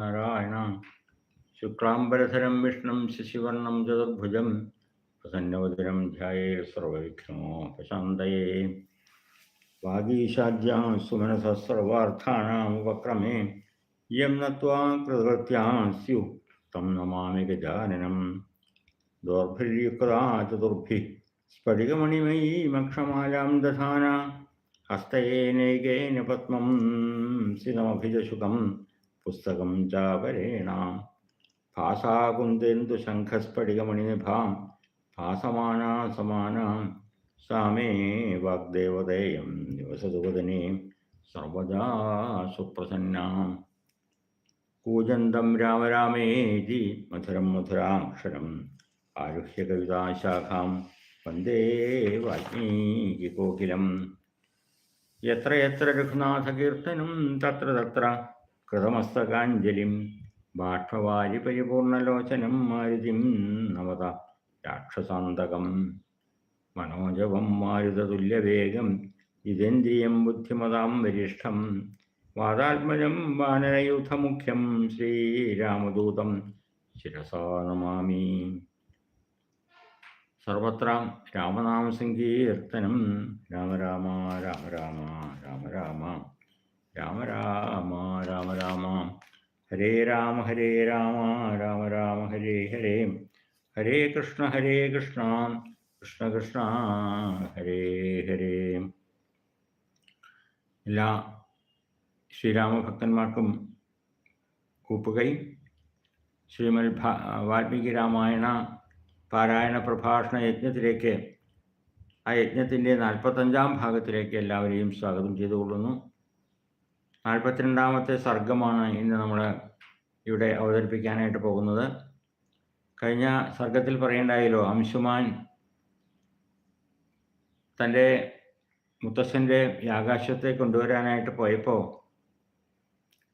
नारायण। शुक्लांबरधरम विष्णु शशिवर्णम चतुर्भुज प्रसन्नवदरम ध्यानोपशात वागीशाद्या सुमन सर्वाक्रमे यम स्यु तम नमा गजाननम दौर्भर्युक्ता चतुर्भि स्फटिकमणिमयीमक्षमायां दधा हस्तयेनैकेन पद्मं सितमभिजशुकम् പുസ്തകം ജാഗരേണാം ഭാസാകുന്തെന്തു ശംഖസ്ഫടികമണിനിഭാം ഭാസമാനാ സമാനാം സാമേ വാഗ്ദേവതേയം. ദിവസതുപതനെ സർവദാ സുപ്രസന്നാം. കൂജന്തം രാമരാമേതി മധുരം മധുരാക്ഷരം. ആരുഹ്യ കവിതാശാഖാം വന്ദേ വാൽമീകി കോകിലം. എത്ര എത്ര രഘുനാഥകീർത്തനം തത്ര തത്ര കൃതമസ്തകാഞ്ജലിം ബാഷ്പവാരി പരിപൂർണലോചനം മാരുതിം നവത രാക്ഷസാന്തകം. മനോജവം മാരുതതുല്യവേഗം ഇതേന്ദ്രിയം ബുദ്ധിമതാം വരിഷ്ഠം വാതാത്മജം വാനരയൂഥമുഖ്യം ശ്രീരാമദൂതം ശിരസാ നമാമി. സർവത്ര രാമനാമസങ്കീർത്തനം. രാമ രാമ രാമ രാമ രാമ രാമ. രാമ രാമ രാമ രാമ. ഹരേ രാമ ഹരേ രാമ രാമ രാമ ഹരേ ഹരേ. ഹരേ കൃഷ്ണ ഹരേ കൃഷ്ണ കൃഷ്ണ കൃഷ്ണ ഹരേ ഹരേ. എല്ലാ ശ്രീരാമഭക്തന്മാർക്കും കൂപ്പുകൈ. ശ്രീമൽ വാൽമീകി രാമായണ പാരായണ പ്രഭാഷണ യജ്ഞത്തിലേക്ക് ആ യജ്ഞത്തിന്റെ നാൽപ്പത്തഞ്ചാം ഭാഗത്തിലേക്ക് എല്ലാവരെയും സ്വാഗതം ചെയ്തുകൊള്ളുന്നു. നാൽപ്പത്തിരണ്ടാമത്തെ സർഗമാണ് ഇന്ന് നമ്മൾ ഇവിടെ അവതരിപ്പിക്കാനായിട്ട് പോകുന്നത്. കഴിഞ്ഞ സർഗത്തിൽ പറയേണ്ടായല്ലോ അംശുമാൻ തന്റെ മുത്തശ്ശന്റെ യാകാശത്തെ കൊണ്ടുവരാനായിട്ട് പോയപ്പോൾ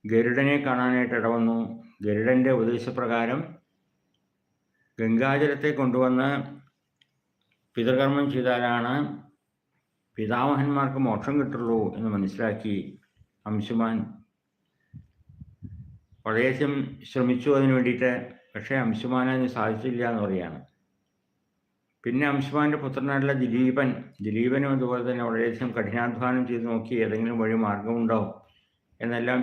ഗരുഡനെ കാണാനായിട്ട് ഇടവന്നു. ഗരുഡന്റെ ഉപദേശപ്രകാരം ഗംഗാജലത്തെ കൊണ്ടുവന്ന് പിതൃകർമ്മം ചെയ്താലാണ് പിതാമഹന്മാർക്ക് മോക്ഷം കിട്ടുള്ളൂ എന്ന് മനസ്സിലാക്കി അംശുമാൻ. വളരെയധികം ശ്രമിച്ചു അതിന് വേണ്ടിയിട്ട് പക്ഷേ അംശുമാൻ അതിന് സാധിച്ചില്ല എന്ന് പറയാണ് പിന്നെ അംശുമാന്റെ പുത്രനായിട്ടുള്ള ദിലീപൻ ദിലീപനും അതുപോലെ തന്നെ വളരെയധികം കഠിനാധ്വാനം ചെയ്ത് നോക്കി ഏതെങ്കിലും വഴി മാർഗമുണ്ടോ എന്നെല്ലാം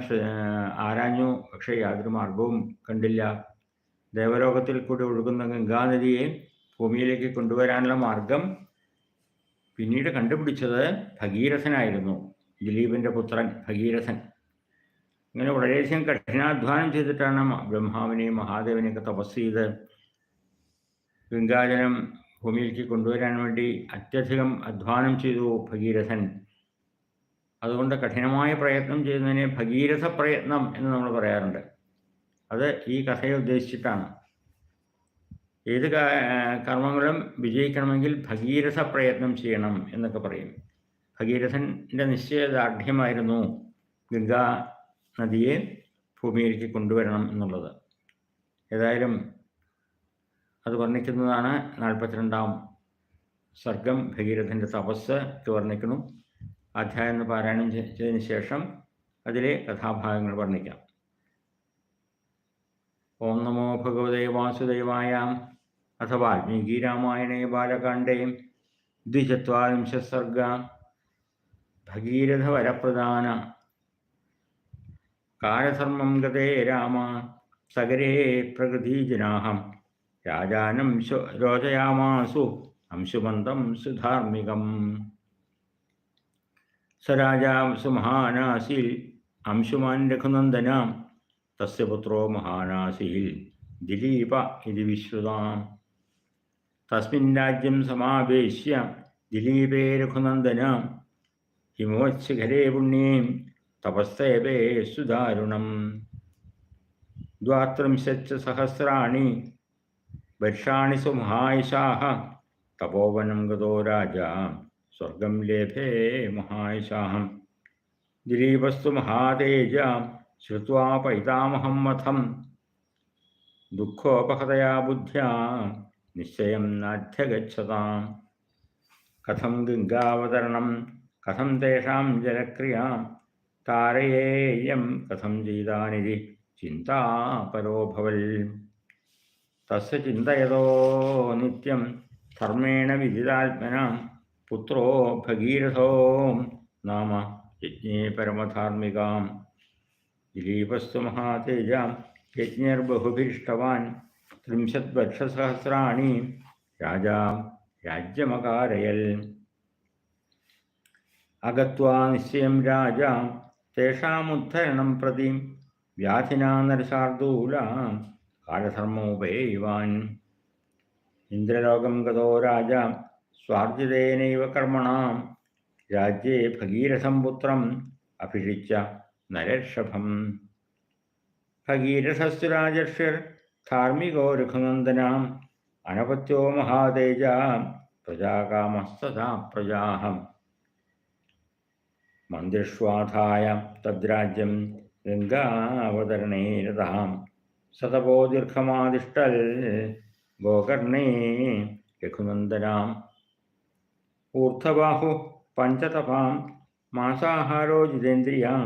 ആരാഞ്ഞു. പക്ഷേ യാതൊരു മാർഗവും കണ്ടില്ല. ദേവലോകത്തിൽ കൂടി ഒഴുകുന്ന ഗംഗാനദിയെ ഭൂമിയിലേക്ക് കൊണ്ടുവരാനുള്ള മാർഗം പിന്നീട് കണ്ടുപിടിച്ചത് ഭഗീരഥനായിരുന്നു. ദിലീപിന്റെ പുത്രൻ ഭഗീരഥൻ. ഇങ്ങനെ വളരെയധികം കഠിനാധ്വാനം ചെയ്തിട്ടാണ് ബ്രഹ്മാവിനെയും മഹാദേവനെയൊക്കെ തപസ് ചെയ്ത് ഗംഗാജലം ഭൂമിയിലേക്ക് കൊണ്ടുവരാൻ വേണ്ടി അത്യധികം അധ്വാനം ചെയ്തു ഭഗീരഥൻ. അതുകൊണ്ട് കഠിനമായ പ്രയത്നം ചെയ്യുന്നതിനെ ഭഗീരഥ പ്രയത്നം എന്ന് നമ്മൾ പറയാറുണ്ട്. അത് ഈ കഥയെ ഉദ്ദേശിച്ചിട്ടാണ്. ഏത് കർമ്മങ്ങളും വിജയിക്കണമെങ്കിൽ ഭഗീരഥ പ്രയത്നം ചെയ്യണം എന്നൊക്കെ പറയും. ഭഗീരഥന്റെ നിശ്ചയദാർഢ്യമായിരുന്നു ഗംഗാ നദിയെ ഭൂമിയിലേക്ക് കൊണ്ടുവരണം എന്നുള്ളത്. ഏതായാലും അത് വർണിക്കുന്നതാണ് നാൽപ്പത്തിരണ്ടാം സർഗം ഭഗീരഥന്റെ തപസ് വർണിക്കുന്നു. അധ്യായം പാരായണം ചെയ്തതിന് ശേഷം അതിലെ കഥാഭാഗങ്ങൾ വർണിക്കാം. ഓം നമോ ഭഗവതേ വാസുദേവായ അഥവാ വാൽമീകി രാമായണേ ബാലകാണ്ഡേ ദ്വിചത്വാരിംശ സർഗ ഭഗീരഥവരപ്രധാന. കാലധർമ്മം ഗതേ രാമ സഗരേ പ്രകൃതിജനാഹം. രാജാനം രോചയാമാസു അംശുമന്തം സുധാർമ്മികം. സ രാജാ സുമഹാനാസിൽ അംശുമാൻ രഘുനന്ദന തസ്യ പുത്രോ മഹാനാസിൽ ദിലീപ ഇതി വിശ്രുതാം. തസ്മിൻ രാജ്യം സമാവേശ്യ ദിലീപേ രഘുനന്ദന ഹിമോത്ശിഖരേ പുണ്യേം തപസ്തേവേ സുദാരുണം. ദ്വാത്രിംശച്ച സഹസ്രാണി വർഷാണി സുമഹായുഷാഹ തപോവനം ഗതോ രാജ സ്വർഗം ലേഭേ മഹായുഷാഹം. ദിലീപസ്തു മഹാതേജ ശ്രുവാ പൈതാമഹം മഥം. ദുഃഖോപഹതയാ ബുദ്ധ്യാ നിശ്ചയം നാധ്യഗതാം കഥം ഗംഗാവതരണം കഥം തേഷാം ജലക്രിയാം. താരയേയം കഥം ചെയ്താനിതി ചിന്താപരോഭവൽ. തസ്യ ചിന്തയതോ നിത്യം ധർമ്മേണ വിദിതാത്മന. പുത്രോ ഭഗീരഥോ നാമ യജ്ഞേ പരമധാർമ്മികാം. ദിലീപസ്തു മഹാതേജാം. യജ്ഞർബഹുഭിഷ്ടവാൻ ത്രിംശത് വർഷസഹസ്രാണി രാജാ രാജ്യമകാരയൽ. അഗത്വാ നിശ്ചയം രാജ. തേഷാമുദ്ധരണം പ്രതി വ്യാധിനാ നരശാർദൂല. കാലധർമ്മോപേയുവാൻ ഇന്ദ്രലോകം ഗതോ രാജ. സ്വാർജിതേനൈവ കർമ്മണ. രാജ്യേ ഭഗീരസംപുത്രം അഭിഷിച്ച നരർഷഭം ഭഗീരഥസ്തു രാജർഷിർ ധാർമ്മികോ രഘുനന്ദനാം അനപത്യോ മഹാതേജ. പ്രജാകാമസ്തഥാ പ്രജാഹം മന്ത്രിഷ്വാധായ തദ്രാജ്യം ഗംഗാവതരണേ രഥാം സതപോ ദീർഘമാദിഷ്ടൽ ഗോകർണേ രഘുനന്ദനാം. ഊർധബാഹു പഞ്ചതപാം മാസാഹാരോ ജിതേന്ദ്രിയാം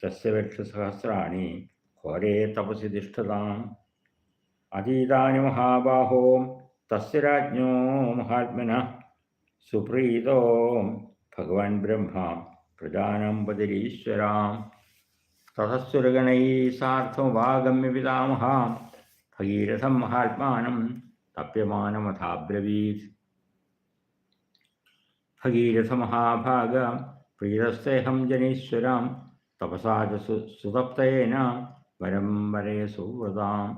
തസ്യ വക്ഷസഹസ്രാണി ഘോരേ തപസി തിഷ്ഠതാം. അതീതാനി മഹാബാഹോ തസ്യ രാജ്ഞോ മഹാത്മന സുപ്രീതോ ഭഗവാൻ ബ്രഹ്മ. പ്രജാനം പതിരീശ്വരാം തതസ്സുരഗണൈ സാർത്ഥമുപാഗമ്യ പിതാമഹാം ഭഗീരഥം മഹാത്മാനം തപ്യമാനമഥാബ്രവീത് ഭഗീരഥ മഹാഭാഗ പ്രീതസ്തേഹം ജനീശ്വരാം തപസാ സുതപ്തയേന വരം വരയ സുവ്രതാം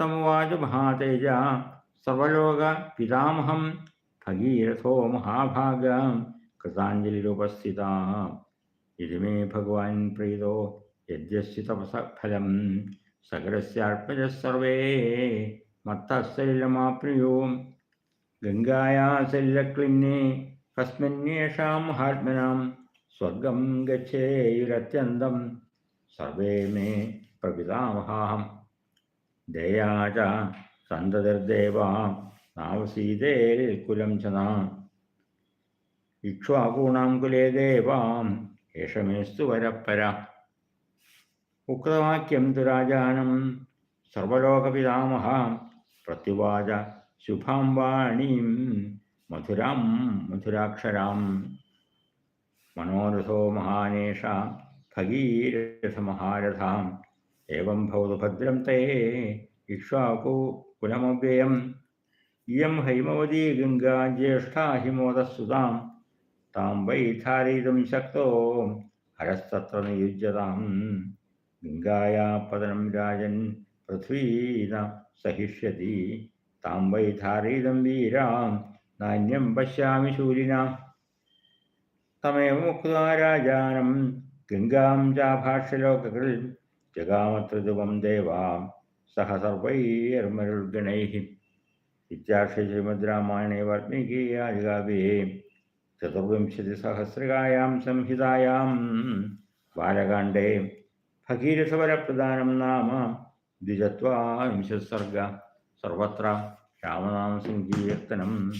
തമുവാച മഹാതേജ സർവലോക പിതാമഹം ഭഗീരഥോ മഹാഭാഗ കൃതാഞ്ജലിരുപസ്ഥിതാ ഇതിമേ ഭഗവാൻ പ്രീതോ യജ്ഞസ്യ തപസ ഫലം സകലസ്യാർപ്പജ സർവേ മത്തശരീരമാപ്നുയോ ഗംഗായാ ശരീരക്ലിന്നെ കസ്മന്യേഷാം മഹാത്മനാം സ്വർഗം ഗച്ഛേയുരത്യന്തം സർവേ മേ പ്രപിതാമഹാം ദയാച സന്തതിർദേവാ നാവസീതേൽ കുലം ചനാം ഇക്ഷ്വാകൂണാം കുലേ ദേവാം ഏഷമേസ്തു വരപ്പര. ഉക്തവാക്യം ദുരാജാനം സർവലോകപിതാമഹ പ്രത്യുവാച ശുഭാം വാണീം മധുരാം മധുരാക്ഷരാം. മനോരഥോ മഹാനേഷ ഭഗീരഥമഹാരഥാം. ഏവം ഭവതു ഭദ്രം തേ ഇക്ഷ്വാകു കുലമവ്യയം. ഇയം ഹൈമവതീ ഗംഗാ ജ്യേഷ്ഠാ ഹിമോദസ്സുതാം താം വൈ ധാരയിതും ശക്തോ. ഹരസ്തത്ര നിയുജ്യതാം. ഗംഗായാ പതനം രാജൻ പൃഥ്വീന സഹിഷ്യതി. താം വൈ ധാരയിതം വീരാം. നാന്യം പശ്യാമി ശൂലിന തമേവ മുക്താ രാജാനം ഗംഗാം ചാഭാഷ്യലോകകൾ ജഗാമത്രിതുവം ദേവാം. സഹ സർവൈർമരുൾഗണൈ ഇത്യാർഷ ശ്രീമദ് രാമായണേ വാൽമീകി ചതുർവിംശതിസഹസ്രകായാം സംഹിതായാം. ബാലകാണ്ഡേ ഭഗീരസവരപ്രധാനം നാമ ദ്വിജത്വാംശസർഗ. സർവത്ര രാമനാമ സങ്കീർത്തനം.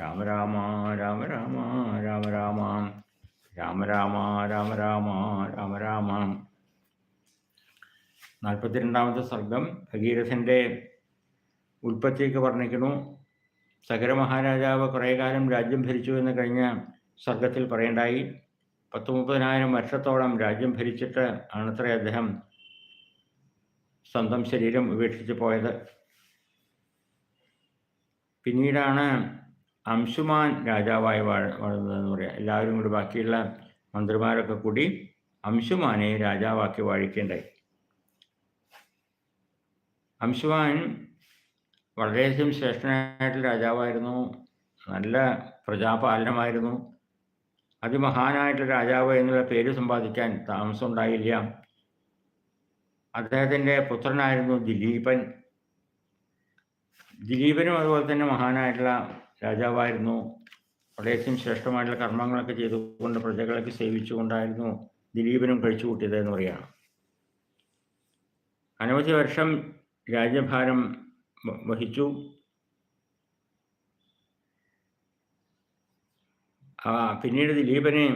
രാമ രാമ രാമ രാമ രാമ രാമ രാമ രാമ രാമ രാമ രാമ രാമ. നാൽപ്പത്തിരണ്ടാമത്തെ സർഗം ഭഗീരഥന്റെ ഉൽപ്പത്തിയൊക്കെ വർണിക്കുന്നു. സകര മഹാരാജാവ് കുറേ കാലം രാജ്യം ഭരിച്ചു എന്ന് കഴിഞ്ഞ സർഗത്തിൽ പറയണ്ടായി. പത്ത് മുപ്പതിനായിരം വർഷത്തോളം രാജ്യം ഭരിച്ചിട്ട് ആണത്രേ അദ്ദേഹം സ്വന്തം ശരീരം ഉപേക്ഷിച്ച് പോയത്. പിന്നീടാണ് അംശുമാൻ രാജാവായി വാഴ വാഴുന്നതെന്ന് പറയാം. എല്ലാവരും കൂടി ബാക്കിയുള്ള മന്ത്രിമാരൊക്കെ കൂടി അംശുമാനെ രാജാവാക്കി വാഴിക്കേണ്ടായി. അംശുമാൻ വളരെയധികം ശ്രേഷ്ഠനായിട്ടുള്ള രാജാവായിരുന്നു. നല്ല പ്രജാപാലനമായിരുന്നു. അതിമഹാനായിട്ടുള്ള രാജാവ് എന്നുള്ള പേര് സമ്പാദിക്കാൻ താമസം ഉണ്ടായില്ല. അദ്ദേഹത്തിന്റെ പുത്രനായിരുന്നു ദിലീപൻ. ദിലീപനും അതുപോലെ തന്നെ മഹാനായിട്ടുള്ള രാജാവായിരുന്നു. വളരെയധികം ശ്രേഷ്ഠമായിട്ടുള്ള കർമ്മങ്ങളൊക്കെ ചെയ്തുകൊണ്ട് പ്രജകളൊക്കെ സേവിച്ചുകൊണ്ടായിരുന്നു ദിലീപനും കഴിച്ചു കൂട്ടിയത് എന്ന് പറയുകയാണ് അനവധി വർഷം രാജ്യഭാരം വഹിച്ചു ആ പിന്നീട് ദിലീപനെ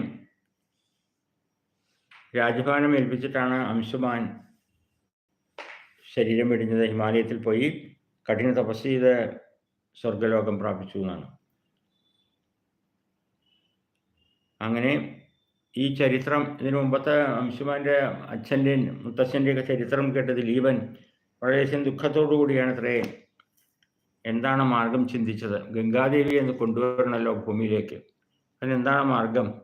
രാജഭാരം ഏൽപ്പിച്ചിട്ടാണ് അംശുമാൻ ശരീരം വെടിഞ്ഞത്. ഹിമാലയത്തിൽ പോയി കഠിന തപസ് ചെയ്ത് സ്വർഗലോകം പ്രാപിച്ചു എന്നാണ്. അങ്ങനെ ഈ ചരിത്രം ഇതിനു മുമ്പത്തെ അംശുമാന്റെ അച്ഛന്റെയും മുത്തച്ഛന്റെയൊക്കെ ചരിത്രം കേട്ട ദിലീപൻ വളരെയധികം ദുഃഖത്തോടു കൂടിയാണ് എന്താണ് മാർഗം ചിന്തിച്ചത്? ഗംഗാദേവിയെ എന്ന് കൊണ്ടുവരണമല്ലോ ഭൂമിയിലേക്ക്. അതിനെന്താണ് മാർഗം?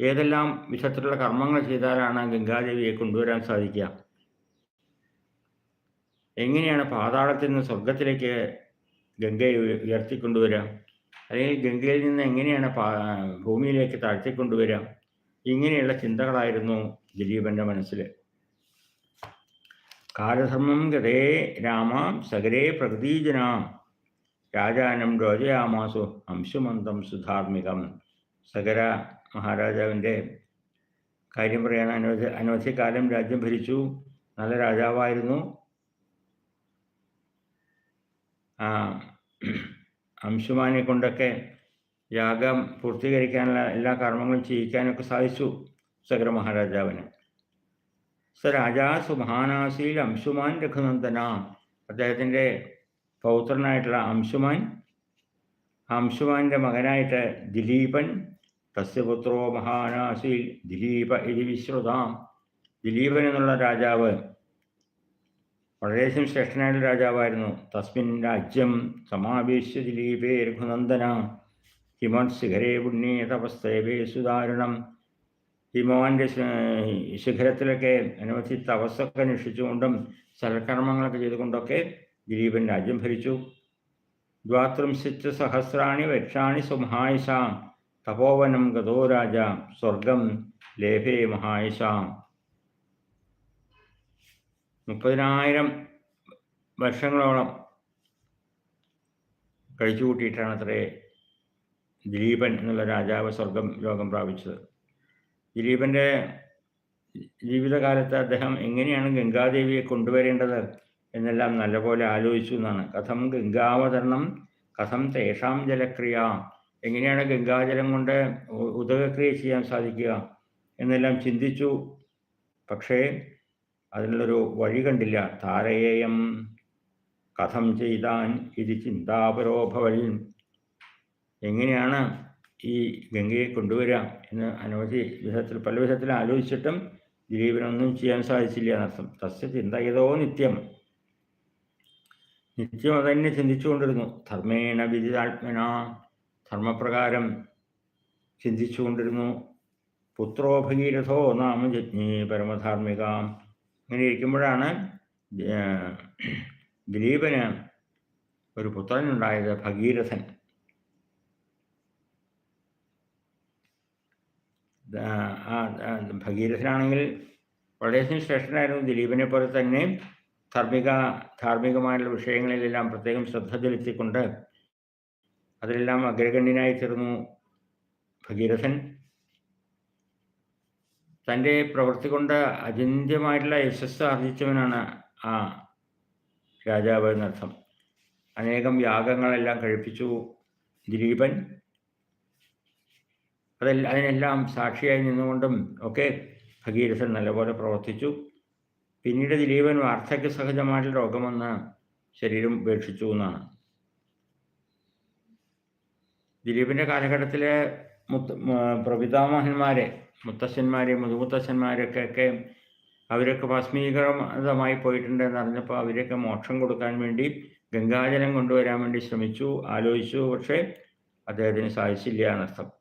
ഏതെല്ലാം വിധത്തിലുള്ള കർമ്മങ്ങൾ ചെയ്താലാണ് ഗംഗാദേവിയെ കൊണ്ടുവരാൻ സാധിക്കുക? എങ്ങനെയാണ് പാതാളത്തിൽ നിന്ന് സ്വർഗത്തിലേക്ക് ഗംഗയെ ഉയ- ഉയർത്തിക്കൊണ്ടുവരാം അല്ലെങ്കിൽ ഗംഗയിൽ നിന്ന് എങ്ങനെയാണ് ഭൂമിയിലേക്ക് താഴ്ത്തിക്കൊണ്ടുവരാം ഇങ്ങനെയുള്ള ചിന്തകളായിരുന്നു ദിലീപന്റെ മനസ്സിൽ കാലധർമ്മം ഗതേ രാമാം സകരേ പ്രകൃതീജനാം. രാജാനം രോജയാമാസു അംശുമന്തം സുധാർമികം സകര മഹാരാജാവിന്റെ കാര്യം പറയാൻ അനവധി അനവധി കാലം രാജ്യം ഭരിച്ചു. നല്ല രാജാവായിരുന്നു. അംശുമാനെ കൊണ്ടൊക്കെ യാഗം പൂർത്തീകരിക്കാനുള്ള എല്ലാ കർമ്മങ്ങളും ചെയ്യിക്കാനൊക്കെ സാധിച്ചു സകര മഹാരാജാവിന്. സ രാജാ സുഭാനാസിയിൽ അംശുമാൻ രഘുനന്ദന. അദ്ദേഹത്തിന്റെ പൗത്രനായിട്ടുള്ള അംശുമാൻ അംശുമാന്റെ മകനായിട്ട് ദിലീപൻ തസ്യപുത്രോ മഹാനാസിൽ ദിലീപ ഇതി വിശ്രുതാം. ദിലീപൻ എന്നുള്ള രാജാവ് വളരെയധികം ശ്രേഷ്ഠനായിട്ടുള്ള രാജാവായിരുന്നു. തസ്മിൻ രാജ്യം സമാവേശ്യ ദിലീപേ രഘുനന്ദന. ഹിമത് ശിഖരേ പുണ്യേ തപസ്തേവേ സുദാരുണം ഹിമവാന്റെ ശിഖരത്തിലൊക്കെ അനവധി തപസ്സൊക്കെ അനുഷ്ഠിച്ചുകൊണ്ടും സൽക്കർമ്മങ്ങളൊക്കെ ചെയ്തുകൊണ്ടൊക്കെ ദിലീപൻ രാജ്യം ഭരിച്ചു. ദ്വാത്രിംശിച്ച സഹസ്രാണി വക്ഷാണി സുമഹായിഷാം തപോവനം ഗതോ രാജ സ്വർഗം ലേഭേ മഹായിഷാം. മുപ്പതിനായിരം വർഷങ്ങളോളം കഴിച്ചു കൂട്ടിയിട്ടാണ് അത്രേ ദിലീപൻ എന്നുള്ള രാജാവ് സ്വർഗം ലോകം പ്രാപിച്ചത്. ദിലീപന്റെ ജീവിതകാലത്ത് അദ്ദേഹം എങ്ങനെയാണ് ഗംഗാദേവിയെ കൊണ്ടുവരേണ്ടത് എന്നെല്ലാം നല്ലപോലെ ആലോചിച്ചു എന്നാണ്. കഥം ഗംഗാവതരണം കഥം തേഷാം ജലക്രിയ എങ്ങനെയാണ് ഗംഗാജലം കൊണ്ട് ഉദകക്രിയ ചെയ്യാൻ സാധിക്കുക എന്നെല്ലാം ചിന്തിച്ചു. പക്ഷേ അതിനുള്ളൊരു വഴി കണ്ടില്ല. താരയേയം കഥം ചെയ്താൻ ഇത് ചിന്താപരോഭവൻ എങ്ങനെയാണ് ഈ ഗംഗയെ കൊണ്ടുവരിക? എന്ന് അനവധി വിധത്തിൽ പല വിധത്തിൽ ആലോചിച്ചിട്ടും ദിലീപിനൊന്നും ചെയ്യാൻ സാധിച്ചില്ല എന്നർത്ഥം. തസ്യ ചിന്ത ഏതോ നിത്യം. നിത്യം അതന്നെ ചിന്തിച്ചുകൊണ്ടിരുന്നു. ധർമ്മേണ വിദിതാത്മന. ധർമ്മപ്രകാരം ചിന്തിച്ചുകൊണ്ടിരുന്നു. പുത്രോ ഭഗീരഥോ നാമ ജജ്ഞി പരമധാർമ്മിക. അങ്ങനെ ഇരിക്കുമ്പോഴാണ് ദിലീപന് ഒരു പുത്രനുണ്ടായത് ഭഗീരഥൻ ആ, ആ, ആ, ഭഗീരഥനാണെങ്കിൽ വളരെയധികം ശ്രേഷ്ഠനായിരുന്നു. ദിലീപിനെ പോലെ തന്നെ ധാർമ്മിക ധാർമ്മികമായുള്ള വിഷയങ്ങളിലെല്ലാം പ്രത്യേകം ശ്രദ്ധ ചെലുത്തിക്കൊണ്ട് അതിലെല്ലാം അഗ്രഗണ്യനായി തീർന്നു ഭഗീരഥൻ. തന്റെ പ്രവൃത്തി കൊണ്ട് അചിന്ത്യമായിട്ടുള്ള യശസ് ആർജിച്ചവനാണ് ആ രാജാവ് എന്നർത്ഥം. അനേകം യാഗങ്ങളെല്ലാം കഴിപ്പിച്ചു ദിലീപൻ. അതെല്ലാം അതിനെല്ലാം സാക്ഷിയായി നിന്നുകൊണ്ടും ഒക്കെ ഭഗീരഥൻ നല്ലപോലെ പ്രവർത്തിച്ചു. പിന്നീട് ദിലീപൻ വാർദ്ധക്യ സഹജമായിട്ട് രോഗം വന്ന് ശരീരം ഉപേക്ഷിച്ചു എന്നാണ്. ദിലീപിന്റെ കാലഘട്ടത്തിലെ മുത്ത പ്രപിതാമഹന്മാരെ മുത്തശ്ശന്മാരെ മുതുമുത്തശ്ശന്മാരൊക്കെ അവരൊക്കെ ഭസ്മീകൃതമായി പോയിട്ടുണ്ട് എന്ന് അറിഞ്ഞപ്പോൾ അവരൊക്കെ മോക്ഷം കൊടുക്കാൻ വേണ്ടി ഗംഗാജലം കൊണ്ടുവരാൻ വേണ്ടി ശ്രമിച്ചു ആലോചിച്ചു. പക്ഷേ അദ്ദേഹത്തിന് സാധിച്ചില്ല എന്നർത്ഥം.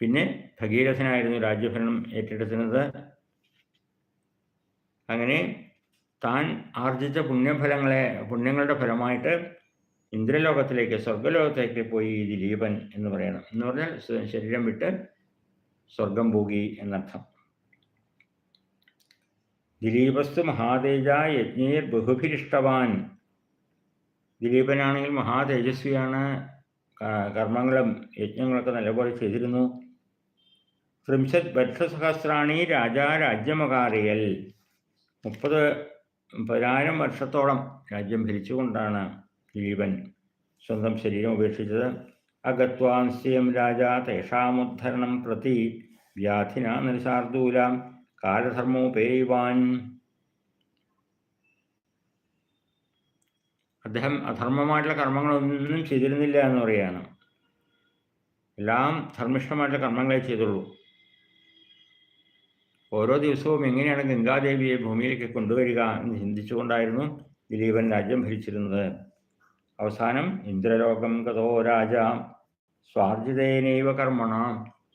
പിന്നെ ഭഗീരഥനായിരുന്നു രാജ്യഭരണം ഏറ്റെടുക്കുന്നത് അങ്ങനെ താൻ ആർജിച്ച പുണ്യഫലങ്ങളെ പുണ്യങ്ങളുടെ ഫലമായിട്ട് ഇന്ദ്രലോകത്തിലേക്ക് സ്വർഗലോകത്തേക്ക് പോയി ദിലീപൻ എന്ന് പറയണം. എന്ന് പറഞ്ഞാൽ ശരീരം വിട്ട് സ്വർഗം പോകി എന്നർത്ഥം. ദിലീപസ്തു മഹാതേജ യജ്ഞേർ ബഹുഭിരിഷ്ടവാൻ. ദിലീപനാണെങ്കിൽ മഹാതേജസ്വിയാണ്. കർമ്മങ്ങളും യജ്ഞങ്ങളൊക്കെ നല്ലപോലെ ചെയ്തിരുന്നു. ത്രിംശത് വർഷസഹസ്രാണി രാജാ രാജ്യമകാറിയൽ. മുപ്പത് പതിനായിരം വർഷത്തോളം രാജ്യം ഭരിച്ചുകൊണ്ടാണ് ജീവൻ സ്വന്തം ശരീരം ഉപേക്ഷിച്ചത്. അഗത്വാംസ്യം രാജ തേഷാമുദ്ധരണം പ്രതി വ്യാധിന നിശാർദൂലാം കാലധർമ്മോപേയുവാൻ അദ്ദേഹം അധർമ്മമായിട്ടുള്ള കർമ്മങ്ങളൊന്നും ചെയ്തിരുന്നില്ല എന്ന് പറയുകയാണ്. എല്ലാം ധർമ്മിഷ്ഠമായിട്ടുള്ള കർമ്മങ്ങളെ ചെയ്തുള്ളൂ. ഓരോ ദിവസവും എങ്ങനെയാണ് ഗംഗാദേവിയെ ഭൂമിയിലേക്ക് കൊണ്ടുവരിക എന്ന് ചിന്തിച്ചുകൊണ്ടായിരുന്നു ദിലീപൻ രാജ്യം ഭരിച്ചിരുന്നത്. അവസാനം ഇന്ദ്രലോകം ഗതോ രാജ സ്വാർജിതേനൈവ കർമ്മണ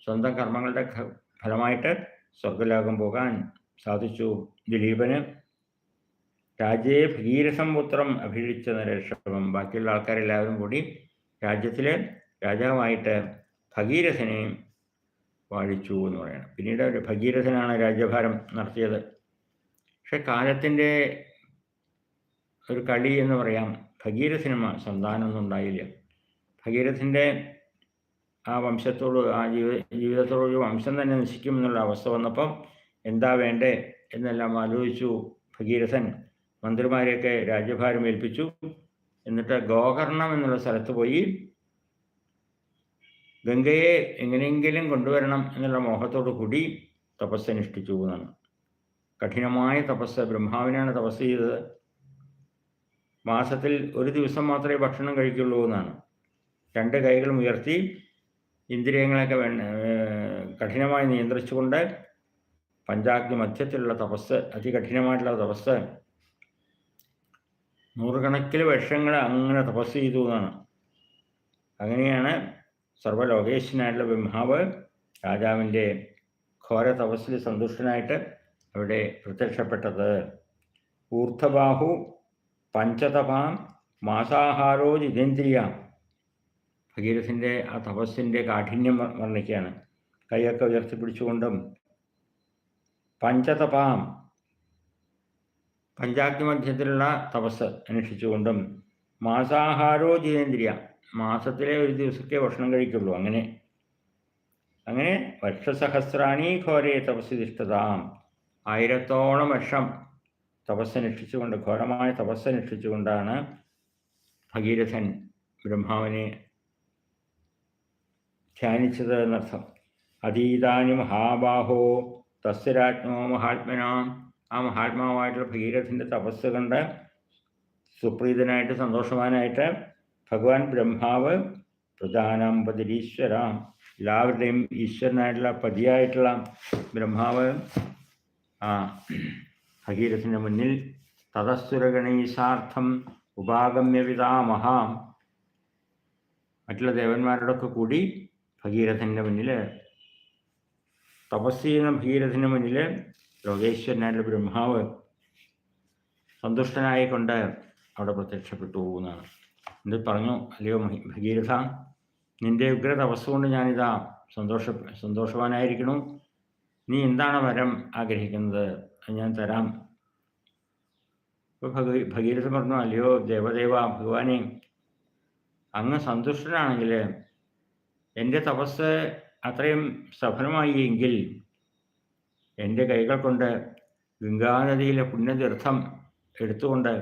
സ്വന്തം കർമ്മങ്ങളുടെ ഫലമായിട്ട് സ്വർഗലോകം പോകാൻ സാധിച്ചു. ദിലീപന് രാജ്യേ ഭീരസംപുത്രം അഭിഷിച്ച നരേഷഭം ബാക്കിയുള്ള ആൾക്കാരെല്ലാവരും കൂടി രാജ്യത്തിലെ രാജാവായിട്ട് ഭഗീരഥനെ വാഴിച്ചു എന്ന് പറയണം. പിന്നീട് ഭഗീരഥനാണ് രാജ്യഭാരം നടത്തിയത്. പക്ഷെ കാലത്തിന്റെ ഒരു കളി എന്ന് പറയാം ഭഗീരഥന് സന്താനമൊന്നും ഉണ്ടായില്ല. ഭഗീരഥന്റെ ആ വംശത്തോട് ആ ജീവിത ജീവിതത്തോട് ഒരു വംശം തന്നെ നശിക്കും എന്നുള്ള അവസ്ഥ വന്നപ്പം എന്താ വേണ്ടേ എന്നെല്ലാം ആലോചിച്ചു ഭഗീരഥൻ. മന്ത്രിമാരെയൊക്കെ രാജ്യഭാരം ഏൽപ്പിച്ചു. എന്നിട്ട് ഗോകർണം എന്നുള്ള സ്ഥലത്ത് പോയി ഗംഗയെ എങ്ങനെയെങ്കിലും കൊണ്ടുവരണം എന്നുള്ള മോഹത്തോടു കൂടി തപസ് അനുഷ്ഠിച്ചു എന്നാണ്. കഠിനമായ തപസ് ബ്രഹ്മാവിനാണ് തപസ് ചെയ്തത്. മാസത്തിൽ ഒരു ദിവസം മാത്രമേ ഭക്ഷണം കഴിക്കുള്ളൂ എന്നാണ്. രണ്ട് കൈകളും ഉയർത്തി ഇന്ദ്രിയങ്ങളൊക്കെ കഠിനമായി നിയന്ത്രിച്ചുകൊണ്ട് പഞ്ചാഗ്നി മധ്യത്തിലുള്ള തപസ് അതികഠിനമായിട്ടുള്ള തപസ് നൂറുകണക്കിന് വർഷങ്ങൾ അങ്ങനെ തപസ് ചെയ്തു എന്നാണ്. അങ്ങനെയാണ് സർവലോകേശനായിട്ടുള്ള ബ്രഹ്മാവ് രാജാവിന്റെ ഘോര തപസ്സിൽ സന്തുഷ്ടനായിട്ട് അവിടെ പ്രത്യക്ഷപ്പെട്ടത്. ഊർധബാഹു പഞ്ചതപാം മാസാഹാരോ ജിതേന്ദ്രിയ. ഭഗീരഥന്റെ ആ തപസ്സിന്റെ കാഠിന്യം വർ- വർണിക്കുകയാണ്. കൈയൊക്കെ ഉയർത്തിപ്പിടിച്ചുകൊണ്ടും പഞ്ചതപാം പഞ്ചാഗ്നി മധ്യത്തിലുള്ള തപസ് അനുഷ്ഠിച്ചുകൊണ്ടും മാസാഹാരോ ജിതേന്ദ്രിയ. മാസത്തിലെ ഒരു ദിവസത്തെ ഭക്ഷണം കഴിക്കുള്ളൂ. അങ്ങനെ അങ്ങനെ വർഷസഹസ്രാണി ഘോരെ തപസ്സിധിഷ്ഠതാം ആയിരത്തോളം വർഷം തപസ്സനുഷ്ഠിച്ചുകൊണ്ട് ഘോരമായ തപസ്സനുഷ്ഠിച്ചുകൊണ്ടാണ് ഭഗീരഥൻ ബ്രഹ്മാവിനെ ധ്യാനിച്ചത് എന്നർത്ഥം. അതീതാനി മഹാബാഹോ തസ്യരാജ്ഞോ മഹാത്മനാം ആ മഹാത്മാവായിട്ടുള്ള ഭഗീരഥന്റെ തപസ് കണ്ട് സുപ്രീതനായിട്ട് സന്തോഷവാനായിട്ട് ഭഗവാൻ ബ്രഹ്മാവ് പ്രധാനം പതിരീശ്വര. എല്ലാവരുടെയും ഈശ്വരനായിട്ടുള്ള പതിയായിട്ടുള്ള ബ്രഹ്മാവ് ആ ഭഗീരഥന്റെ മുന്നിൽ തതസ്സുരഗണീസാർത്ഥം ഉപാഗമ്യ പിതാമഹാം മറ്റുള്ള ദേവന്മാരോടൊക്കെ കൂടി ഭഗീരഥന്റെ മുന്നിൽ തപസ് ചെയ്യുന്ന ഭഗീരഥന്റെ മുന്നിൽ ലോകേശ്വരനായിട്ടുള്ള ബ്രഹ്മാവ് സന്തുഷ്ടനായിക്കൊണ്ട് അവിടെ പ്രത്യക്ഷപ്പെട്ടു എന്നാണ്. എന്നിട്ട് പറഞ്ഞു അല്ലയോ ഭഗീരഥ നിന്റെ ഉഗ്ര തപസ് കൊണ്ട് ഞാനിതാ സന്തോഷ സന്തോഷവാനായിരിക്കണു നീ എന്താണ് വരം ആഗ്രഹിക്കുന്നത്? അത് ഞാൻ തരാം. ഇപ്പോൾ ഭഗ ഭഗീരഥൻ പറഞ്ഞു അല്ലയോ ദേവദേവ ഭഗവാനെ അങ്ങ് സന്തുഷ്ടനാണെങ്കിൽ എന്റെ തപസ് അത്രയും സഫലമായി എങ്കിൽ എന്റെ കൈകൾ കൊണ്ട് ഗംഗാനദിയിലെ പുണ്യതീർത്ഥം എടുത്തുകൊണ്ട്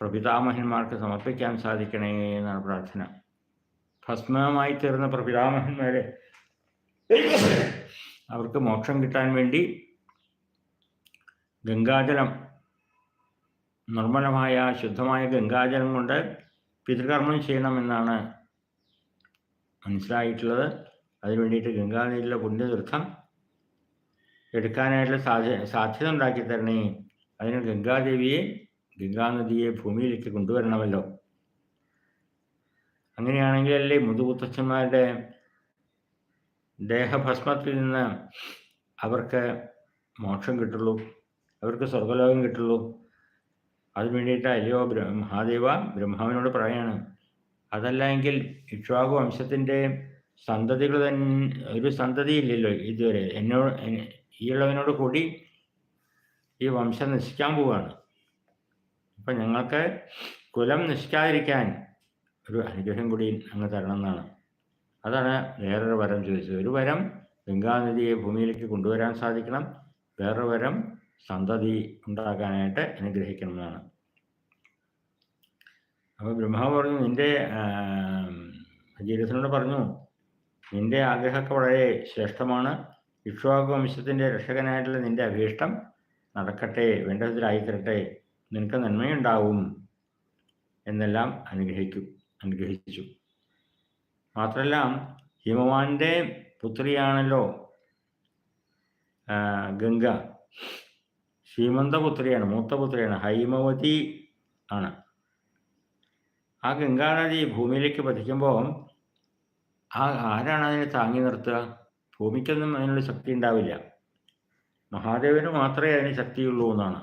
പ്രപിതാമഹന്മാർക്ക് സമർപ്പിക്കാൻ സാധിക്കണേ എന്നാണ് പ്രാർത്ഥന. ഭസ്മമായി തീർന്ന പ്രപിതാമഹന്മാരെ അവർക്ക് മോക്ഷം കിട്ടാൻ വേണ്ടി ഗംഗാജലം നിർമ്മലമായ ശുദ്ധമായ ഗംഗാജലം കൊണ്ട് പിതൃകർമ്മം ചെയ്യണമെന്നാണ് മനസ്സിലായിട്ടുള്ളത്. അതിനു വേണ്ടിയിട്ട് ഗംഗാനദിയിലെ പുണ്യതീർത്ഥം എടുക്കാനായിട്ടുള്ള സാധ്യ സാധ്യത ഉണ്ടാക്കി തരണേ. അതിന് ഗംഗാദേവിയെ ഗംഗാനദിയെ ഭൂമിയിലേക്ക് കൊണ്ടുവരണമല്ലോ. അങ്ങനെയാണെങ്കിലല്ലേ മുതുകുത്തച്ഛന്മാരുടെ ദേഹഭസ്മത്തിൽ നിന്ന് അവർക്ക് മോക്ഷം കിട്ടുള്ളൂ അവർക്ക് സ്വർഗലോകം കിട്ടുള്ളൂ. അതിനു വേണ്ടിയിട്ട് അല്ലയോ മഹാദേവ ബ്രഹ്മാവിനോട് പറയാണ് അതല്ല എങ്കിൽ ഇക്ഷ്വാകു വംശത്തിന്റെ സന്തതികൾ തന്നെ ഒരു സന്തതി ഇല്ലല്ലോ ഇതുവരെ എന്നോട് ഉള്ളവനോട് കൂടി ഈ വംശം നശിക്കാൻ പോവുകയാണ് അപ്പം ഞങ്ങൾക്ക് കുലം നിഷ്കാരിക്കാൻ ഒരു അനുഗ്രഹം കൂടി അങ്ങ് തരണം എന്നാണ്. അതാണ് വേറൊരു വരം ചോദിച്ചത്. ഒരു വരം ഗംഗാനദിയെ ഭൂമിയിലേക്ക് കൊണ്ടുവരാൻ സാധിക്കണം. വേറൊരു വരം സന്തതി ഉണ്ടാക്കാനായിട്ട് അനുഗ്രഹിക്കണമെന്നാണ് അപ്പോൾ ബ്രഹ്മാവ് പറഞ്ഞു നിന്റെ ജീവിതത്തിനോട് പറഞ്ഞു നിന്റെ ആഗ്രഹമൊക്കെ വളരെ ശ്രേഷ്ഠമാണ്. ഇക്ഷ്വാകു വംശത്തിന്റെ രക്ഷകനായിട്ടുള്ള നിന്റെ അഭീഷ്ടം നടക്കട്ടെ വേണ്ട വിധത്തിലായി തരട്ടെ നിനക്ക് നന്മയുണ്ടാവും എന്നെല്ലാം അനുഗ്രഹിക്കും അനുഗ്രഹിച്ചു. മാത്രമല്ല ഹിമവാന്റെ പുത്രിയാണല്ലോ ഗംഗ. ശ്രീമന്തപുത്രിയാണ് മൂത്തപുത്രിയാണ് ഹൈമവതി ആണ്. ആ ഗംഗാനദി ഭൂമിയിലേക്ക് പതിക്കുമ്പോൾ ആ ആരാണ് അതിനെ താങ്ങി നിർത്തുക? ഭൂമിക്കൊന്നും അതിനുള്ള ശക്തി ഉണ്ടാവില്ല. മഹാദേവന് മാത്രമേ അതിന് ശക്തിയുള്ളൂ എന്നാണ്.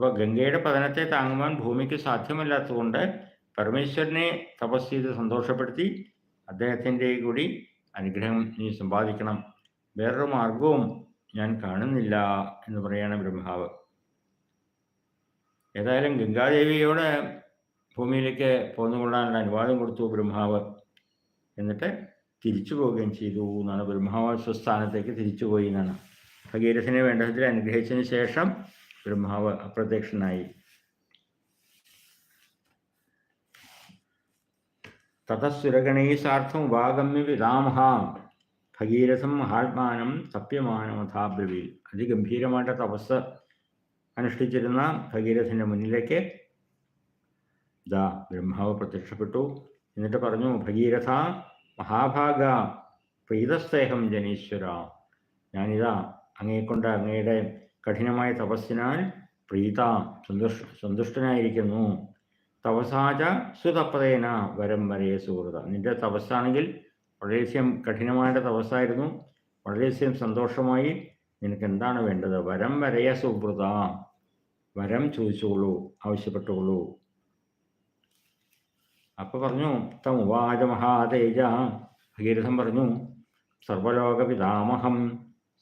അപ്പോൾ ഗംഗയുടെ പതനത്തെ താങ്ങുവാൻ ഭൂമിക്ക് സാധ്യമല്ലാത്തതുകൊണ്ട് പരമേശ്വരനെ തപസ് ചെയ്ത് സന്തോഷപ്പെടുത്തി അദ്ദേഹത്തിന്റെ കൂടി അനുഗ്രഹം നീ സമ്പാദിക്കണം. വേറൊരു മാർഗവും ഞാൻ കാണുന്നില്ല എന്ന് പറയാണ് ബ്രഹ്മാവ്. ഏതായാലും ഗംഗാദേവിയോട് ഭൂമിയിലേക്ക് പോന്നുകൊള്ളാനുള്ള അനുവാദം കൊടുത്തു ബ്രഹ്മാവ്. എന്നിട്ട് തിരിച്ചു പോവുകയും ചെയ്തു എന്നാണ് ബ്രഹ്മാവ് സ്വസ്ഥാനത്തേക്ക് തിരിച്ചു പോയി എന്നാണ്. ഭഗീരഥനെ വേണ്ട അനുഗ്രഹിച്ചതിന് ശേഷം ബ്രഹ്മാവ് അപ്രത്യക്ഷനായി. തതസ്സുരഗണൈസാർത്ഥം ഉപാഗമ്യ പിതാമഹ ഭഗീരഥം മഹാത്മാനം തപ്യമാനമഥാബ്രവീൽ അതിഗംഭീരമായിട്ട് തപസ് അനുഷ്ഠിച്ചിരുന്ന ഭഗീരഥന്റെ മുന്നിലേക്ക് ദാ ബ്രഹ്മാവ് പ്രത്യക്ഷപ്പെട്ടു. എന്നിട്ട് പറഞ്ഞു ഭഗീരഥ മഹാഭാഗ പ്രീതസ്തേഹം ജനീശ്വര. ഞാനിതാ അങ്ങയെക്കൊണ്ട് അങ്ങയുടെ കഠിനമായ തപസ്സിനാൽ പ്രീത സന്തുഷ് സന്തുഷ്ടനായിരിക്കുന്നു. തപസാച സുതപ്പതേന വരം വരയെ സുഹൃത. നിന്റെ തപസ്സാണെങ്കിൽ വളരെയധികം കഠിനമായ തപസ്സായിരുന്നു. വളരെയധികം സന്തോഷമായി നിനക്ക് എന്താണ് വേണ്ടത്? വരം വരയ സുഹൃത. വരം ചോദിച്ചുകൊള്ളൂ ആവശ്യപ്പെട്ടുകൊള്ളൂ. അപ്പൊ പറഞ്ഞു തം ഉവാച മഹാതേജ ഭഗീരഥം പറഞ്ഞു സർവലോക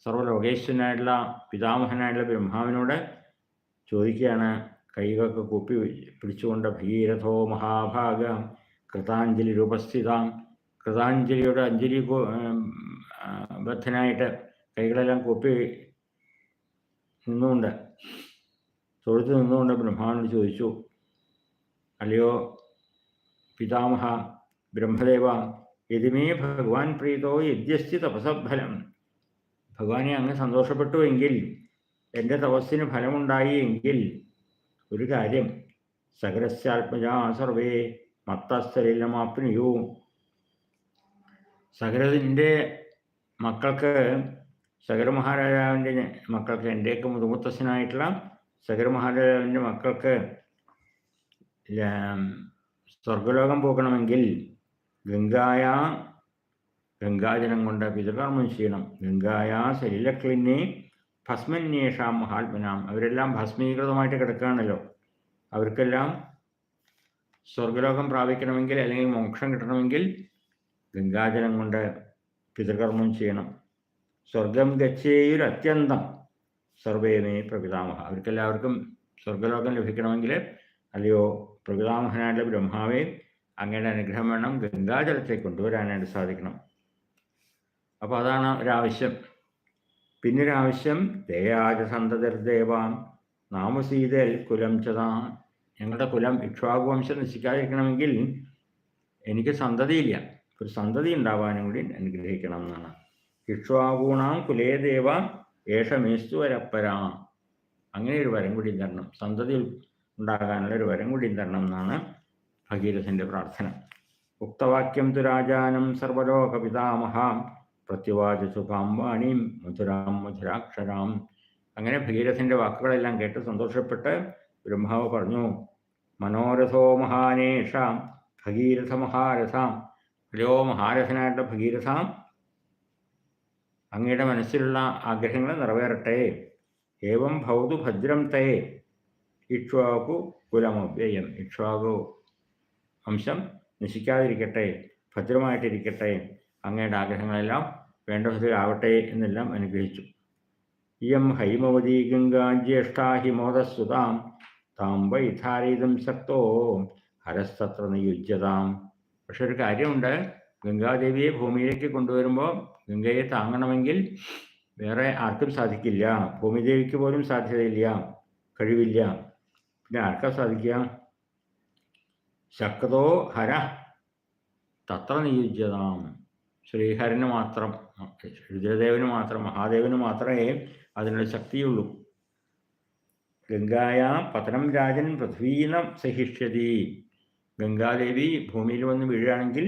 പിതാമഹനായുള്ള പിതാമഹനായിട്ടുള്ള ബ്രഹ്മാവിനോട് ചോദിക്കുകയാണ്. കൈകൊക്കെ കൂപ്പി പിടിച്ചുകൊണ്ട് ഭഗീരഥോ മഹാഭാഗ കൃതാഞ്ജലി രൂപസ്ഥിതാം. കൃതാഞ്ജലിയുടെ അഞ്ജലി ബദ്ധനായിട്ട് കൈകളെല്ലാം കൂപ്പി നിന്നുകൊണ്ട് തൊഴുത്ത് നിന്നുകൊണ്ട് ബ്രഹ്മാവിനോട് ചോദിച്ചു അല്ലയോ പിതാമഹ ബ്രഹ്മദേവ യതിമേ ഭഗവാൻ പ്രീതോ യദ്യസ്തി തപസഫലം ഭഗവാനെ അങ്ങ് സന്തോഷപ്പെട്ടു എങ്കിൽ എന്റെ തപസ്സിന് ഫലമുണ്ടായി എങ്കിൽ ഒരു കാര്യം സകരസ്യാത്മജാ സർവേ മത്തസ്ഥലിലമാപ്നുയു സകരതിന്റെ മക്കൾക്ക് സകര മഹാരാജാവിന്റെ മക്കൾക്ക് എന്റെയൊക്കെ മുതുമുത്തശ്ശനായിട്ടുള്ള സകര മഹാരാജാവിന്റെ മക്കൾക്ക് സ്വർഗലോകം പോകണമെങ്കിൽ ഗംഗായ ഗംഗാജലം കൊണ്ട് പിതൃകർമ്മം ചെയ്യണം. ഗംഗായാ ശരീരക്ലിന്നെ ഭസ്മന്യേഷാം മഹാത്മനാം അവരെല്ലാം ഭസ്മീകൃതമായിട്ട് കിടക്കുകയാണല്ലോ. അവർക്കെല്ലാം സ്വർഗലോകം പ്രാപിക്കണമെങ്കിൽ അല്ലെങ്കിൽ മോക്ഷം കിട്ടണമെങ്കിൽ ഗംഗാജലം കൊണ്ട് പിതൃകർമ്മം ചെയ്യണം. സ്വർഗം ഗച്ഛേയുർ അത്യന്തം. സർവേമേ പ്രപിതാമഹ അവർക്കെല്ലാവർക്കും സ്വർഗലോകം ലഭിക്കണമെങ്കിൽ അല്ലയോ പ്രപിതാമഹനായിട്ടുള്ള ബ്രഹ്മാവേ അങ്ങയുടെ അനുഗ്രഹം വേണം. ഗംഗാജലത്തെ കൊണ്ടുവരാനായിട്ട് സാധിക്കണം. അപ്പോൾ അതാണ് ഒരാവശ്യം. പിന്നൊരാവശ്യം ദയാജ സന്തതിർദേവാം നാമസീതൽ കുലം ചതാ ഞങ്ങളുടെ കുലം ഇക്ഷ്വാകുവംശം നശിക്കാതിരിക്കണമെങ്കിൽ എനിക്ക് സന്തതിയില്ല. ഒരു സന്തതി ഉണ്ടാവാനും കൂടി അനുഗ്രഹിക്കണം എന്നാണ്. ഇക്ഷ്വാകൂണാം കുലേ ദേവ ഏഷമേസ്തു അങ്ങനെ ഒരു വരം കൂടി തരണം. സന്തതി ഉണ്ടാകാനുള്ള ഒരു വരം കൂടി തരണം എന്നാണ് ഭഗീരഥന്റെ പ്രാർത്ഥന. ഉക്തവാക്യം തു രാജാനം സർവലോക പ്രത്യുവാചു പാമ്പാണിയും മധുരാം മധുരാക്ഷരാം അങ്ങനെ ഭീരഥന്റെ വാക്കുകളെല്ലാം കേട്ട് സന്തോഷപ്പെട്ട് ബ്രഹ്മാവ് പറഞ്ഞു മനോരഥോ മഹാനേഷാം ഭഗീരഥ മഹാരഥാം അല്ലയോ മഹാരഥനായിട്ട് ഭഗീരഥാം അങ്ങയുടെ മനസ്സിലുള്ള ആഗ്രഹങ്ങൾ നിറവേറട്ടെ. ഏവം ഭൗതു ഭദ്രം തേ ഇക്ഷ്വാകു കുലമവ്യയം ഇക്ഷ്വാകു വംശം നശിക്കാതിരിക്കട്ടെ ഭദ്രമായിട്ടിരിക്കട്ടെ. അങ്ങയുടെ ആഗ്രഹങ്ങളെല്ലാം വേണ്ട വിധത്തിലാവട്ടെ എന്നെല്ലാം അനുഗ്രഹിച്ചു. ഇയം ഹൈമവതി ഗംഗാ ജ്യേഷ്ഠാ ഹിമോദസ്സുതാം താം വൈധാരീതം ശക്തോ ഹരസ്തത്ര നിയുജ്യതാം. പക്ഷെ ഒരു കാര്യമുണ്ട് ഗംഗാദേവിയെ ഭൂമിയിലേക്ക് കൊണ്ടുവരുമ്പോൾ ഗംഗയെ താങ്ങണമെങ്കിൽ വേറെ ആർക്കും സാധിക്കില്ല. ഭൂമിദേവിക്ക് പോലും സാധ്യതയില്ല കഴിവില്ല. പിന്നെ ആർക്കാ സാധിക്കുക? ശക്തോ ഹര തത്ര നിയുജ്യതാം. ശ്രീഹരന് മാത്രം രുദ്രദേവന് മാത്രം മഹാദേവന് മാത്രമേ അതിനുള്ള ശക്തിയുള്ളൂ. ഗംഗായാം പതനം രാജൻ പൃഥ്വീനം സഹിഷ്യതി ഗംഗാദേവി ഭൂമിയിൽ വന്ന് വീഴുകയാണെങ്കിൽ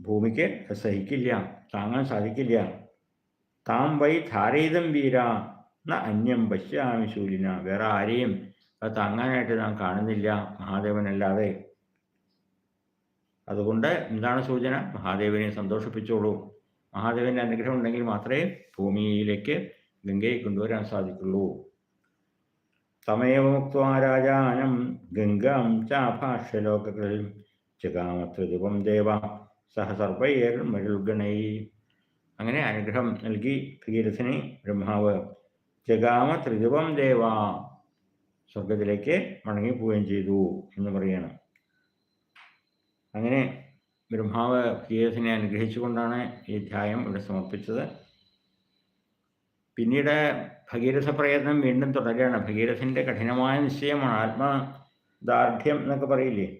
ഭൂമിക്ക് സഹിക്കില്ല താങ്ങാൻ സാധിക്കില്ല. താം വൈ ധാരയിതം വീര എന്ന അന്യം പശ്യാമി ശൂലിന. വേറെ ആരെയും അത് താങ്ങാനായിട്ട് നാം കാണുന്നില്ല മഹാദേവനല്ലാതെ. അതുകൊണ്ട് എന്താണ് സൂചന? മഹാദേവനെ സന്തോഷിപ്പിച്ചോളൂ. മഹാദേവന്റെ അനുഗ്രഹം ഉണ്ടെങ്കിൽ മാത്രമേ ഭൂമിയിലേക്ക് ഗംഗയെ കൊണ്ടുവരാൻ സാധിക്കുള്ളൂ. തമേവ ഗംഗം ഗംഗാം ചാഭാഷ്യലോകങ്ങളിൽ ദേവ സഹ സർവൈർ മരുൾഗണൈ അങ്ങനെ അനുഗ്രഹം നൽകി ഭഗീരഥനെ ബ്രഹ്മാവ് ജഗാമ ത്രിതുപം ദേവ സ്വർഗത്തിലേക്ക് മടങ്ങിപ്പോവുകയും ചെയ്തു എന്ന് പറയണം. അങ്ങനെ ബ്രഹ്മാവ് ഭഗീരഥനെ അനുഗ്രഹിച്ചുകൊണ്ടാണ് ഈ ധ്യായം ഇവിടെ സമർപ്പിച്ചത്. പിന്നീട് ഭഗീരഥ പ്രയത്നം വീണ്ടും തുടരുകയാണ്. ഭഗീരഥന്റെ കഠിനമായ നിശ്ചയമാണ്. ആത്മദാർഢ്യം എന്നൊക്കെ പറയില്ലേ?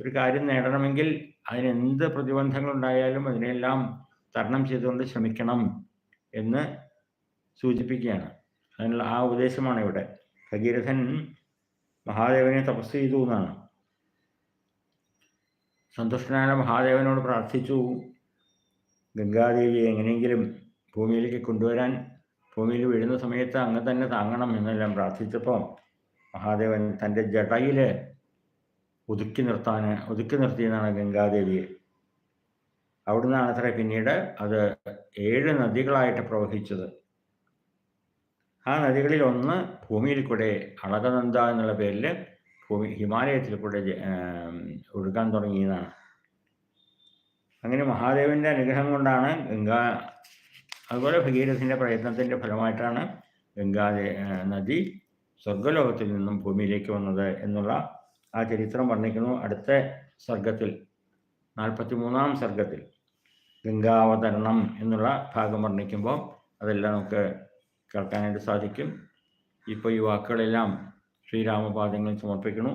ഒരു കാര്യം നേടണമെങ്കിൽ അതിനെന്ത് പ്രതിബന്ധങ്ങളുണ്ടായാലും അതിനെല്ലാം തരണം ചെയ്തുകൊണ്ട് ശ്രമിക്കണം എന്ന് സൂചിപ്പിക്കുകയാണ്. അതിനുള്ള ആ ഉപദേശമാണ് ഇവിടെ. ഭഗീരഥൻ മഹാദേവനെ തപസ് ചെയ്തു എന്നാണ്. സന്തുഷ്ടനായ മഹാദേവനോട് പ്രാർത്ഥിച്ചു. ഗംഗാദേവി എങ്ങനെയെങ്കിലും ഭൂമിയിലേക്ക് കൊണ്ടുവരാൻ ഭൂമിയിൽ വീഴുന്ന സമയത്ത് അങ്ങ് തന്നെ താങ്ങണം എന്നെല്ലാം പ്രാർത്ഥിച്ചപ്പോൾ മഹാദേവൻ തന്റെ ജടയിൽ ഒതുക്കി നിർത്താൻ ഒതുക്കി നിർത്തിയെന്നാണ് ഗംഗാദേവിയെ അവിടുന്നാണ് അത്ര പിന്നീട് അത് ഏഴ് നദികളായിട്ട് പ്രവഹിച്ചത്. ആ നദികളിൽ ഒന്ന് ഭൂമിയിൽ കൂടെ അളകനന്ദ എന്നുള്ള പേരിൽ ഭൂമി ഹിമാലയത്തിൽ കൂടെ ഒഴുകാൻ തുടങ്ങിയതാണ്. അങ്ങനെ മഹാദേവന്റെ അനുഗ്രഹം കൊണ്ടാണ് ഗംഗാ അതുപോലെ ഭഗീരഥന്റെ പ്രയത്നത്തിന്റെ ഫലമായിട്ടാണ് ഗംഗാ നദി സ്വർഗലോകത്തിൽ നിന്നും ഭൂമിയിലേക്ക് വന്നത് എന്നുള്ള ആ ചരിത്രം വർണിക്കുന്നു അടുത്ത സർഗത്തിൽ നാൽപ്പത്തി മൂന്നാം സർഗത്തിൽ ഗംഗാവതരണം എന്നുള്ള ഭാഗം വർണിക്കുമ്പോൾ അതെല്ലാം നമുക്ക് കേൾക്കാനായിട്ട് സാധിക്കും. ഇപ്പോൾ ഈ വാക്കുകളെല്ലാം ശ്രീരാമപാദങ്ങളിൽ സമർപ്പിക്കുന്നു.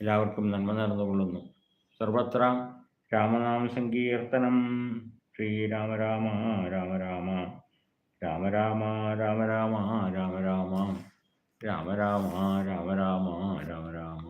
എല്ലാവർക്കും നന്മ നടന്നുകൊള്ളുന്നു സർവത്ര രാമനാമ സങ്കീർത്തനം. ശ്രീരാമ രാമ രാമ രാമ രാമ രാമ രാമ രാമ രാമ രാമ രാമ രാമ രാമ രാമ രാമ രാമ രാമ.